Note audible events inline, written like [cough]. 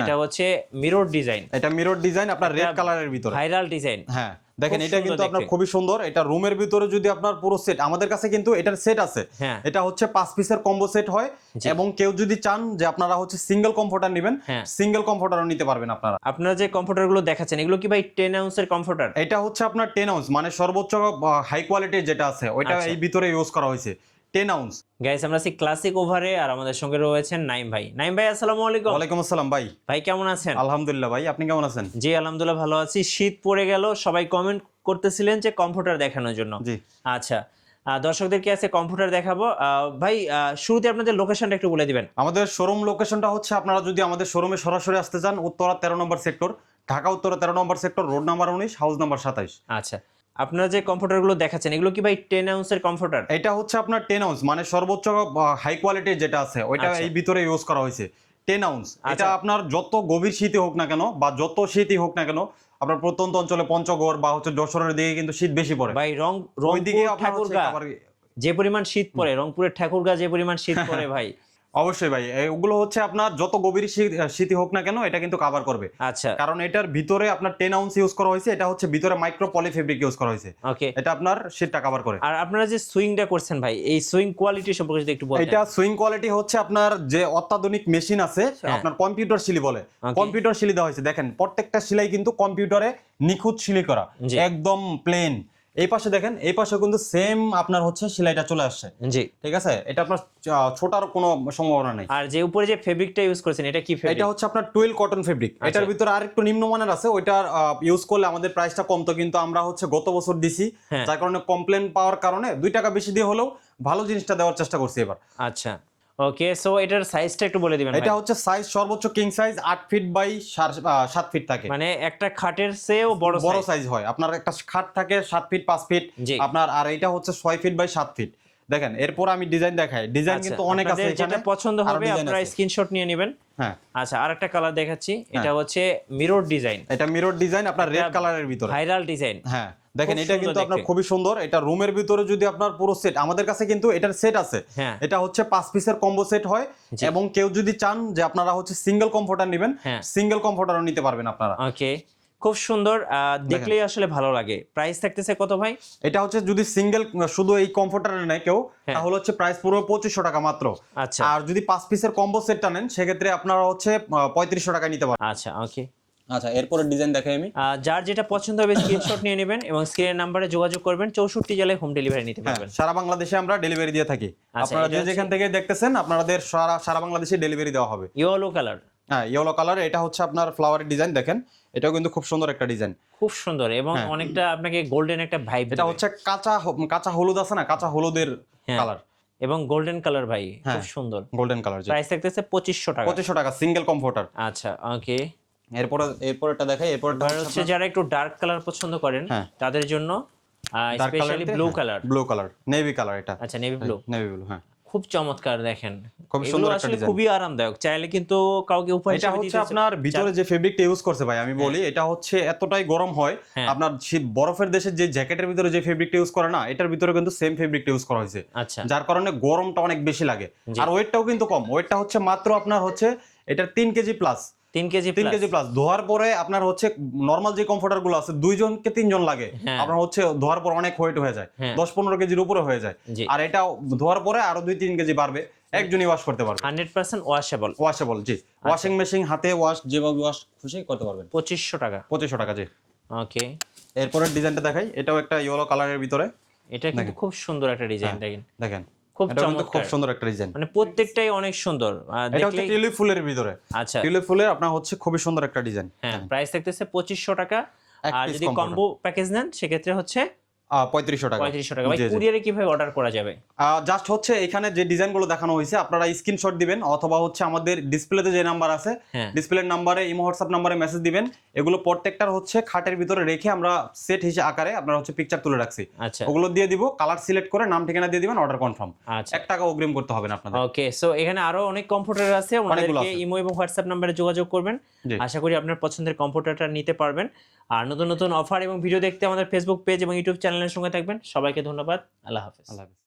এটা হচ্ছে mirror design এটা মিরর ডিজাইন আপনার রেড কালারের ভিতরে। ভাইরাল ডিজাইন হ্যাঁ দেখেন এটা কিন্তু আপনার খুবই সুন্দর। এটা রুমের ভিতরে যদি আপনার পুরো সেট আমাদের কাছে কিন্তু এটার সেট আছে। হ্যাঁ। এটা হচ্ছে পাঁচ পিসের কম্বো সেট হয়। এবং কেউ যদি চান যে আপনারা হচ্ছে সিঙ্গেল কমফোর্টার নেবেন হ্যাঁ। সিঙ্গেল কমফোর্টারও নিতে পারবেন আপনারা। আপনারা যে কম্পিউটারগুলো দেখাচ্ছেন এগুলো কি ভাই টেন আউন্সের কম্পিউটার এটা হচ্ছে আপনার টেন আউন্স মানে সর্বোচ্চ হাই কোয়ালিটির যেটা আছে ওইটা আচ্ছা। এই ভিতরে ইউজ করা হয়েছে। টেন আউন্স গাইস আমরা আছি ক্লাসিক ওভারে আর আমাদের সঙ্গে রয়েছেন নাইম ভাই। নাইম ভাই আসসালামু আলাইকুম। ওয়ালাইকুম আসসালাম ভাই। ভাই কেমন আছেন? আলহামদুলিল্লাহ ভাই আপনি কেমন আছেন? জি আলহামদুলিল্লাহ ভালো আছি। শীত পড়ে গেল সবাই কমেন্ট করতেছিলেন যে কম্পিউটার দেখানোর জন্য। জি। আচ্ছা দর্শকদেরকে আছে কম্পিউটার দেখাবো? ভাই শুরুতে আপনাদের লোকেশনটা একটু বলে দিবেন। আমাদের শোরুম লোকেশনটা হচ্ছে আপনারা যদি আমাদের শোরুমে সরাসরি আসতে চান উত্তরা তেরো নম্বর সেক্টর ঢাকা উত্তরা তেরো নম্বর সেক্টর রোড নাম্বার উনিশ হাউস নাম্বার সাতাইশ। আচ্ছা আপনারা যে কম্পিউটারগুলো দেখাচ্ছেন এগুলো কি ভাই টেন আউন্সের কম্পিউটার এটা হচ্ছে আপনার টেন আউন্স মানে সর্বোচ্চ হাই কোয়ালিটির যেটা আছে ওইটা আচ্ছা। এই ভিতরে ইউজ করা হয়েছে টেন আউন্স এটা আচ্ছা। আপনার যত গভীর শীতই হোক না কেন বা যত শীতই হোক না কেন আপনার প্রত্যন্ত অঞ্চলে পঞ্চগড় বা হচ্ছে যশোরের দিকে কিন্তু শীত বেশি পড়ে। ভাই রং ঠাকুরগা আবার- যে পরিমাণ শীত পড়ে রংপুরের ঠাকুরগা যে পরিমাণ শীত [laughs] পড়ে ভাই। অবশ্যই ভাই ওগুলো হচ্ছে আপনার যত গভীর শীত শীতই হোক না কেন এটা কিন্তু কভার করবে। আচ্ছা। কারণ এটার ভিতরে আপনার টেন আউন্স ইউজ করা হয়েছে এটা হচ্ছে ভিতরে মাইক্রো পলি ফেব্রিক ইউজ করা হয়েছে। ওকে এটা আপনার শীতটা কভার করে। আর আপনারা যে সুইংটা করছেন ভাই এই সুইং কোয়ালিটি সম্পর্কে যদি একটু বলতেন। এটা সুইং কোয়ালিটি হচ্ছে আপনার যে অত্যাধুনিক মেশিন আছে হ্যাঁ। আপনার কম্পিউটার শিলি বলে। কম্পিউটার শিলি দেওয়া হয়েছে। দেখেন প্রত্যেকটা সেলাই কিন্তু কম্পিউটারে নিখুঁত শিলি করা। একদম প্লেন এই পাশে দেখেন এই পাশে কিন্তু সেম আপনার হচ্ছে সেলাইটা চলে আসছে। জি। ঠিক আছে? এটা আপনার ছোটার কোনো সম্ভাবনা নেই। আর যে উপরে যে ফেব্রিকটা ইউজ করেছেন এটা কি ফেব্রিক এটা হচ্ছে আপনার টুয়েল কটন ফেব্রিক। এটার ভিতরে আর একটু নিম্নমানের আছে ওইটার ইউজ করলে আমাদের প্রাইসটা কমতো কিন্তু আমরা হচ্ছে গত বছর দিছি হ্যাঁ। যার কারণে কমপ্লেন পাওয়ার কারণে দুই টাকা বেশি দিয়ে হলেও ভালো জিনিসটা দেওয়ার চেষ্টা করছি এবার। আচ্ছা। ওকে সো এটার সাইজটা একটু বলে দিবেন এটা হচ্ছে সাইজ সর্বোচ্চ কিং সাইজ আট ফিট বাই সাত ফিট থাকে। মানে একটা খাটের চেয়েও বড় বড় সাইজ হয়। আপনার একটা খাট থাকে সাত ফিট পাঁচ ফিট আপনার আর এটা হচ্ছে ছয় ফিট বাই সাত ফিট দেখেন এরপর আমি ডিজাইন দেখাই। ডিজাইন আচ্ছা, কিন্তু অনেক আছে এখানে। যেটা পছন্দ হবে আপনারা স্ক্রিনশট নিয়ে নেবেন। হ্যাঁ। আচ্ছা আরেকটা কালার দেখাচ্ছি। এটা হচ্ছে মিরর ডিজাইন এটা মিরর ডিজাইন আপনার রেড কালারের ভিতরে। ভাইরাল ডিজাইন হ্যাঁ। দেখেন এটা কিন্তু আপনার খুবই সুন্দর। এটা রুমের ভিতরে যদি আপনার পুরো সেট আমাদের কাছে কিন্তু এটার সেট আছে। হ্যাঁ। এটা হচ্ছে পাঁচ পিসের কম্বো সেট হয় এবং কেউ যদি চান যে আপনারা হচ্ছে সিঙ্গেল কমফোর্টার নেবেন হ্যাঁ। সিঙ্গেল কমফোর্টারও নিতে পারবেন আপনারা। ওকে। খুব সুন্দর দেখলেই আসলে ভালো লাগে। প্রাইস থাকতেছে কত ভাই? এটা হচ্ছে যদি সিঙ্গেল শুধু এই কমফোর্টার নেয় কেউ হ্যাঁ। তাহলে হচ্ছে প্রাইস পুরো পঁচিশশো টাকা মাত্র। আচ্ছা। আর যদি পাঁচ পিসের কম্বো সেটটা নেন সেক্ষেত্রে আপনারা হচ্ছে পঁয়ত্রিশশো টাকা নিতে পারেন আচ্ছা ওকে। আচ্ছা এরপরে ডিজাইন দেখাই আমি। যার যেটা পছন্দ হবে স্ক্রিনশট নিয়ে নেবেন এবং স্ক্রিনের নাম্বারে যোগাযোগ করবেন চৌষট্টি জেলায় হোম ডেলিভারি নিতে হ্যাঁ পারবেন। সারা বাংলাদেশে আমরা ডেলিভারি দিয়ে থাকি। আচ্ছা, আপনারা যে যেখান থেকে দেখতেছেন আপনাদের সারা সারা বাংলাদেশে ডেলিভারি দেওয়া হবে। ইয়েলো কালার হ্যাঁ ইয়েলো কালার এটা হচ্ছে আপনার ফ্লাওয়ারের ডিজাইন দেখেন। এটাও কিন্তু খুব সুন্দর একটা ডিজাইন খুব সুন্দর এবং হ্যাঁ। অনেকটা আপনাকে গোল্ডেন একটা ভাইব এটা হচ্ছে কাঁচা কাঁচা হলুদ আছে না কাঁচা হলুদের হ্যাঁ। কালার এবং গোল্ডেন কালার ভাই খুব হ্যাঁ। সুন্দর। গোল্ডেন কালার যে প্রাইস থাকতেছে পঁচিশশো টাকা। পঁচিশশো টাকা সিঙ্গেল কমফোর্টার আচ্ছা ওকে এরপরে এরপরটা দেখাই এরপরটা আর হচ্ছে যারা একটু ডার্ক কালার পছন্দ করেন হ্যাঁ। তাদের জন্য specially blue colour blue colour navy colour এটা। আচ্ছা নেভি ব্লু নেভি ব্লু হ্যাঁ। খুব চমৎকার দেখেন। খুব সুন্দর আসলে খুবই আরামদায়ক চাইলে কিন্তু কাউকে উপহার এটা হচ্ছে আপনার ভিতরে যে ফেব্রিকটা ইউজ করছে ভাই আমি বলি এটা হচ্ছে এতটাই গরম হয় হ্যাঁ। আপনার শীত বরফের দেশের যে জ্যাকেটের ভিতরে যে ফেব্রিকটা ইউজ করে না এটার ভিতরে কিন্তু সেম ফেব্রিকটা ইউজ করা হয়েছে। আচ্ছা। যার কারণে গরমটা অনেক বেশি লাগে। আর ওয়েটটাও কিন্তু কম। ওয়েটটা হচ্ছে মাত্র আপনার হচ্ছে এটা তিন কেজি প্লাস তিন কেজি তিন। কেজি প্লাস ধোয়ার পরে আপনার হচ্ছে নর্মাল যে কমফোর্টারগুলো আছে দুইজনকে তিনজন লাগে। হ্যাঁ। আপনার হচ্ছে ধোয়ার পর অনেক ওয়েট হয়ে যায়। হ্যাঁ। দশ পনেরো কেজির উপরে হয়ে যায়। আর এটা ধোয়ার পরে আরও দুই তিন কেজি বাড়বে। একজনই ওয়াশ করতে পারবে। হান্ড্রেড পার্সেন্ট ওয়াশেবল ওয়াশেবল জি। আচ্ছা। ওয়াশিং মেশিন হাতে ওয়াশ যেভাবে ওয়াশ খুশি করতে পারবেন। টাকা। টাকা জি। ওকে এরপরের ডিজাইনটা দেখাই। এটাও একটা ইয়েলো কালারের ভিতরে। এটা কিন্তু খুব সুন্দর একটা ডিজাইন দেখেন। দেখেন। খুব চমৎকার খুব সুন্দর একটা ডিজাইন মানে প্রত্যেকটাই অনেক সুন্দর। এটা হচ্ছে টিউলিপ ফুলের ভিতরে। আচ্ছা। টিউলিপ ফুলের আপনার হচ্ছে খুবই সুন্দর একটা ডিজাইন হ্যাঁ প্রাইস থাকতেছে পঁচিশশো টাকা। আর যদি কম্বো প্যাকেজ নেন সেক্ষেত্রে হচ্ছে পঁয়ত্রিশশো টাকা। পঁয়ত্রিশশো টাকা। ভাই। কুরিয়ারে কীভাবে অর্ডার করা যাবে? জাস্ট হচ্ছে এখানে যে ডিজাইনগুলো দেখানো হয়েছে আপনারা স্ক্রিনশট দিবেন অথবা হচ্ছে আমাদের ডিসপ্লেতে যে নাম্বার আছে ডিসপ্লের নাম্বারে ইমো হোয়াটসঅ্যাপ নাম্বারে মেসেজ দিবেন। এগুলো প্রত্যেকটার হচ্ছে খাটের ভিতরে রেখে আমরা সেট হিসেবে আকারে আপনারা হচ্ছে পিকচার তুলে রাখছি। আচ্ছা। ওগুলো দিয়ে দিব কালার সিলেক্ট করে নাম ঠিকানা দিয়ে দিবেন অর্ডার কনফার্ম আচ্ছা। এক টাকা অগ্রিম করতে হবে না আপনাদের। ওকে সো এখানে আরও অনেক কম্পিউটার আছে ওনাদেরকে ইমো এবং হোয়াটসঅ্যাপ নাম্বারে যোগাযোগ করবেন। আশা করি আপনার পছন্দের কম্পিউটারটা নিতে পারবেন। আর নতুন নতুন অফার এবং ভিডিও দেখতে আমাদের ফেসবুক পেজ এবং ইউটিউব চ্যানেলের সঙ্গে থাকবেন। সবাইকে ধন্যবাদ। আল্লাহ হাফেজ। আল্লাহ হাফেজ।